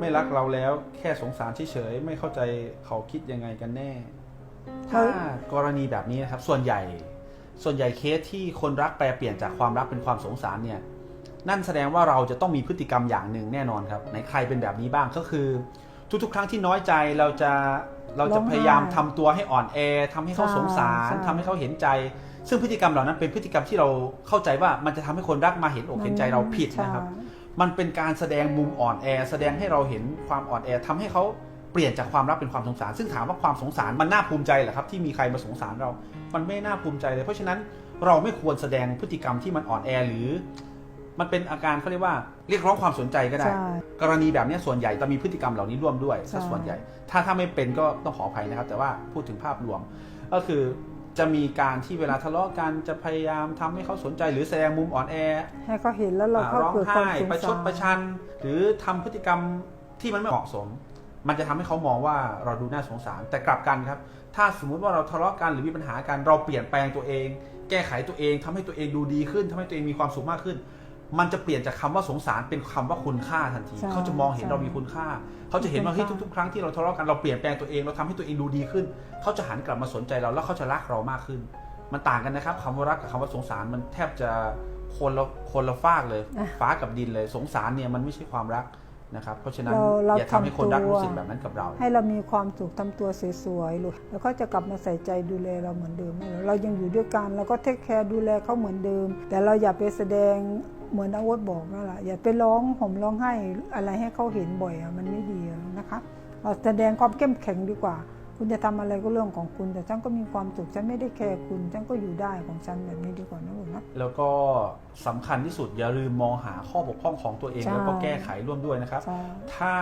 ไม่รักเราแล้วแค่สงสารเฉยๆไม่เข้าใจเขาคิดยังไงกันแน่ ถ้ากรณีแบบนี้นะครับ ส่วนใหญ่ส่วนใหญ่เคสที่คนรักแปลเปลี่ยนจากความรักเป็นความสงสารเนี่ย นั่นแสดงว่าเราจะต้องมีพฤติกรรมอย่างหนึ่งแน่นอนครับในใครเป็นแบบนี้บ้างก็คือ ทุกๆ ครั้งที่น้อยใจเราจะเราจะร้องไห้พยายามทำตัวให้อ่อนแอทำให้เขาใช่สงสารใช่ทำให้เขาเห็นใจ ซึ่งพฤติกรรมเหล่านั้นเป็นพฤติกรรมที่เราเข้าใจว่ามันจะทำให้คนรักมาเห็นอกเห็นใจเราผิดนะครับใช่ มันเป็นการแสดงมุมอ่อนแอ แสดงให้เราเห็นความอ่อนแอทำให้เขาเปลี่ยนจากความรักเป็นความสงสาร ซึ่งถามว่าความสงสารมันน่าภูมิใจเหรอครับที่มีใครมาสงสารเรา มันไม่น่าภูมิใจเลย เพราะฉะนั้นเราไม่ควรแสดงพฤติกรรมที่มันอ่อนแอหรือ มันเป็นอาการเขาเรียกว่าเรียกร้องความสนใจก็ได้ใช่กรณีแบบนี้ส่วนใหญ่จะมีพฤติกรรมเหล่านี้ร่วมด้วยใช่ซะส่วนใหญ่ ถ้าถ้าไม่เป็นก็ต้องขออภัยนะครับ แต่ว่าพูดถึงภาพรวม ก็คือ จะมีการที่เวลาทะเลาะกันจะพยายามทำให้เขาสนใจหรือแสดงมุมอ่อนแอให้เขาเห็นแล้วเราอ่าก็ร้องเกิดความไห้สงประชสาดรประชัน หรือทำพฤติกรรมที่มันไม่เหมาะสม มันจะทำให้เขามองว่าเราดูน่าสงสารแต่กลับกันครับ ถ้าสมมุติว่าเราทะเลาะกันหรือมีปัญหากันเราเปลี่ยนแปลงตัวเอง แก้ไขตัวเองทำให้ตัวเองดูดีขึ้นทำให้ตัวเองมีความสุขมากขึ้น มันจะเปลี่ยนจากคำว่าสงสารเป็นคำว่าคุณค่าทันทีใช่เขาจะมองเห็นใช่เรามีคุณค่า เขาจะเห็นว่าคุเฮ้ยณค่าทุกๆ ครั้งที่เราทะเลาะกันเราเปลี่ยนแปลงตัวเองเราทำให้ตัวเองดูดีขึ้น เขาจะหันกลับมาสนใจเราแล้วเขาจะรักเรามากขึ้น มันต่างกันนะครับคำว่ารักกับคำว่าสงสารมันแทบจะคนละคนละฟากเลยอะฟ้ากับดินเลย สงสารเนี่ยมันไม่ใช่ความรักนะครับ เพราะฉะนั้นเราเราอย่าทำให้คนรักทำตัวรู้สึกแบบนั้นกับเรา ให้เรามีความสุขทำตัวสวยๆลูกแล้วเขาจะกลับมาใส่ใจดูแลเราเหมือนเดิม เรายังอยู่ด้วยกันเราก็เทคแคร์ดูแลเขาเหมือนเดิม แต่เราอย่าไปแสดง เหมือนอาวุธบอกนั่นแหละอย่าไปร้องห่มร้องไห้อะไรให้เขาเห็นบ่อยอะมันไม่ดีอะนะคะเราแสดงความเข้มแข็งดีกว่า คุณจะทำอะไรก็เรื่องของคุณ แต่ฉันก็มีความสุขฉันไม่ได้แคร์คุณฉันก็อยู่ได้ของฉันแบบนี้ดีกว่านะลูกนะแล้วก็สำคัญที่สุดอย่าลืมมองหาข้อบกพร่องของตัวเองใช่แล้วก็แก้ไขร่วมด้วยนะครับใช่ถ้า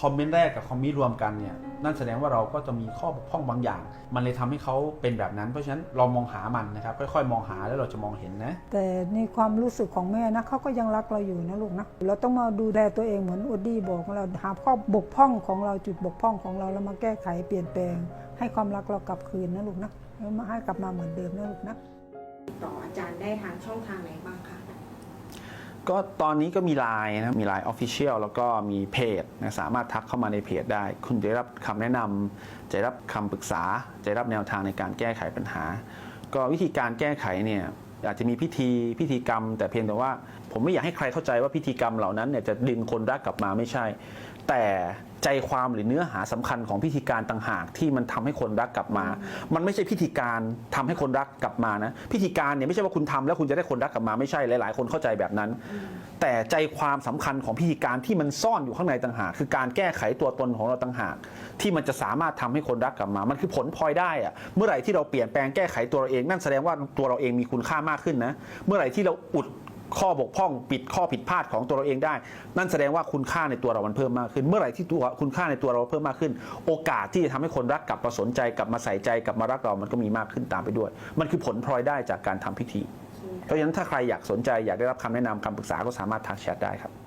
คอมเมนต์แรกกับคอมเมนต์รวมกันเนี่ยนั่นแสดงว่าเราก็จะมีข้อบกพร่องบางอย่าง มันเลยทำให้เขาเป็นแบบนั้น เพราะฉะนั้นเรามองหามันนะครับค่อยๆ มองหาแล้วเราจะมองเห็นนะ แต่ในความรู้สึกของแม่นะเขาก็ยังรักเราอยู่นะลูกนะเราต้องมาดูแลตัวเองเหมือนอุดดี้บอกเราหาข้อบกพร่องของเราจุดบกพร่องของเราแล้วมาแก้ไขเปลี่ยนแปลง ให้ความรักเรากลับคืนนะลูกนะแล้วมาให้กลับมาเหมือนเดิมนะลูกนะติดต่ออาจารย์ได้ทางช่องทางไหนบ้างคะ ก็ตอนนี้ก็มีไลน์นะมีไลน์ออฟฟิเชียลแล้วก็มีเพจนะสามารถทักเข้ามาในเพจได้ คุณจะได้รับคำแนะนำจะได้รับคำปรึกษา จะได้รับแนวทางในการแก้ไขปัญหา ก็วิธีการแก้ไขเนี่ยอาจจะมีพิธีพิธีกรรม แต่เพียงแต่ว่า ผมไม่อยากให้ใครเข้าใจว่าพิธีกรรมเหล่านั้นเนี่ยจะดึงคนรักกลับมาไม่ใช่ แต่ใจความหรือเนื้อหาสำคัญของพิธีการต่างหากที่มันทำให้คนรักกลับมา มันไม่ใช่พิธีการทำให้คนรักกลับมานะ พิธีการเนี่ยไม่ใช่ว่าคุณทำแล้วคุณจะได้คนรักกลับมาไม่ใช่หลาย ๆ คนเข้าใจแบบนั้น แต่ใจความสำคัญของพิธีการที่มันซ่อนอยู่ข้างในต่างหาก คือการแก้ไขตัวตนของเราต่างหาก ที่มันจะสามารถทำให้คนรักกลับมา มันคือผลพลอยได้อะเมื่อไหร่ที่เราเปลี่ยนแปลงแก้ไขตัวเราเองนั่นแสดงว่าตัวเราเองมีคุณค่ามากขึ้นนะ เมื่อไหร่ที่เราอุด ข้อบกพร่องปิดข้อผิดพลาดของตัวเราเองได้ นั่นแสดงว่าคุณค่าในตัวเรามันเพิ่มมากขึ้น เมื่อไหร่ที่ตัวคุณค่าในตัวเราเพิ่มมากขึ้น โอกาสที่จะทำให้คนรักกลับมาสนใจกลับมาใส่ใจกลับมารักเรามันก็มีมากขึ้นตามไปด้วย มันคือผลพลอยได้จากการทำพิธี เพราะฉะนั้นถ้าใครอยากสนใจอยากได้รับคำแนะนำคำปรึกษาก็สามารถทักแชทได้ครับ